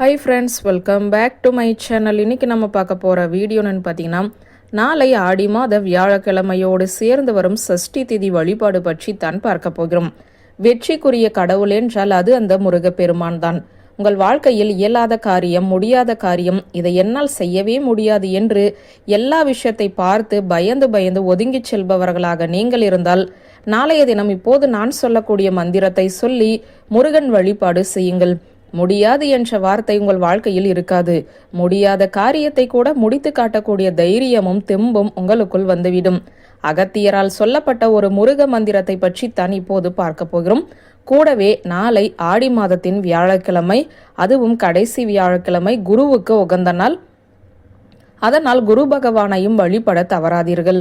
Hi friends welcome back to my channel இன்னைக்கு நம்ம பார்க்க போகிற வீடியோன்னு பார்த்தீங்கன்னா நாளை ஆடி மாத வியாழக்கிழமையோடு சேர்ந்து வரும் சஷ்டி திதி வழிபாடு பற்றி தான் பார்க்க போகிறோம். வெற்றிக்குரிய கடவுள் என்றால் அது அந்த முருகப்பெருமான் தான். உங்கள் வாழ்க்கையில் இயலாத காரியம் முடியாத காரியம் இதை என்னால் செய்யவே முடியாது என்று எல்லா விஷயத்தை பார்த்து பயந்து பயந்து ஒதுங்கிச் செல்பவர்களாக நீங்கள் இருந்தால் நாளைய தினம் இப்போது நான் சொல்லக்கூடிய மந்திரத்தை சொல்லி முருகன் வழிபாடு செய்யுங்கள். முடியாது என்ற வார்த்தை உங்கள் வாழ்க்கையில் இருக்காது. முடியாத காரியத்தை கூட முடித்து காட்டக்கூடிய தைரியமும் தெம்பும் உங்களுக்குள் வந்துவிடும். அகத்தியரால் சொல்லப்பட்ட ஒரு முருக மந்திரத்தை பற்றி தான் இப்போது பார்க்க போகிறோம். கூடவே நாளை ஆடி மாதத்தின் வியாழக்கிழமை அதுவும் கடைசி வியாழக்கிழமை குருவுக்கு உகந்த நாள். அதனால் குரு பகவானையும் வழிபட தவறாதீர்கள்.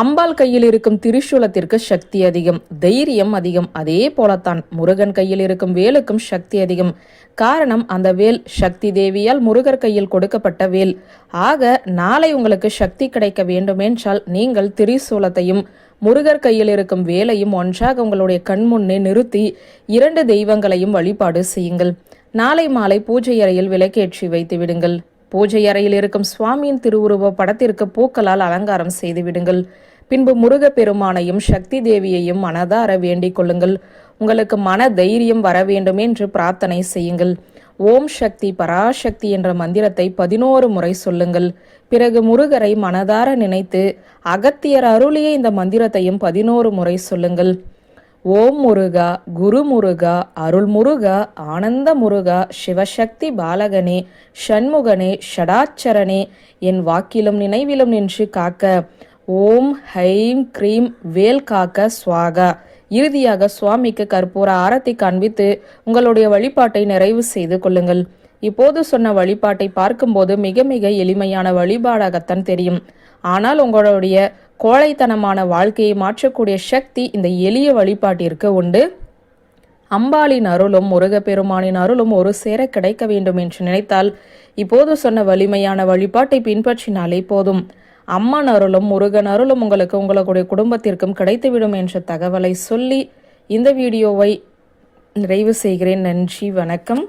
அம்பாள் கையில் இருக்கும் திரிசூலத்திற்கு சக்தி அதிகம் தைரியம் அதிகம். அதே போலத்தான் முருகன் கையில் இருக்கும் வேலுக்கும் சக்தி அதிகம். காரணம் அந்த வேல் சக்தி தேவியால் முருகர் கையில் கொடுக்கப்பட்ட வேல். ஆக நாளை உங்களுக்கு சக்தி கிடைக்க வேண்டுமென்றால் நீங்கள் திரிசூலத்தையும் முருகர் கையில் இருக்கும் வேலையும் ஒன்றாக உங்களுடைய கண் முன்னே நிறுத்தி இரண்டு தெய்வங்களையும் வழிபாடு செய்யுங்கள். நாளை மாலை பூஜை அறையில் விளக்கேற்றி வைத்து விடுங்கள். பூஜை அறையில் இருக்கும் சுவாமியின் திருவுருவ படத்திற்கு பூக்களால் அலங்காரம் செய்து விடுங்கள். பின்பு முருகப்பெருமானையும் சக்தி தேவியையும் மனதார வேண்டிக் கொள்ளுங்கள். உங்களுக்கு மன தைரியம் வர வேண்டும் என்று பிரார்த்தனை செய்யுங்கள். ஓம் சக்தி பராசக்தி என்ற மந்திரத்தை பதினோரு முறை சொல்லுங்கள். பிறகு முருகரை மனதார நினைத்து அகத்தியர் அருளிய இந்த மந்திரத்தையும் பதினோரு முறை சொல்லுங்கள். ஓம் முருகா குரு முருகா அருள் முருகா ஆனந்த முருகா சிவசக்தி பாலகனே ஷண்முகனே ஷடாச்சரனே என் வாக்கிலும் நினைவிலும் நின்று காக்க ஓம் ஹைம் க்ரீம் வேல் காக்க சுவாகா. இறுதியாக சுவாமிக்கு கற்பூர ஆரத்தி காண்பித்து உங்களுடைய வழிபாட்டை நிறைவு செய்து கொள்ளுங்கள். இப்போது சொன்ன வழிபாட்டை பார்க்கும்போது மிக மிக எளிமையான வழிபாடாகத்தான் தெரியும். ஆனால் உங்களுடைய கோழைத்தனமான வாழ்க்கையை மாற்றக்கூடிய சக்தி இந்த எளிய வழிபாட்டிற்கு உண்டு. அம்பாளின் அருளும் முருகப்பெருமானின் அருளும் ஒரு சேர கிடைக்க வேண்டும் என்று நினைத்தால் இப்போது சொன்ன வலிமையான வழிபாட்டை பின்பற்றினாலே போதும். அம்மன் அருளும் முருகன் அருளும் உங்களுக்கு உங்களுடைய குடும்பத்திற்கும் கிடைத்துவிடும் என்ற தகவலை சொல்லி இந்த வீடியோவை நிறைவு செய்கிறேன். நன்றி வணக்கம்.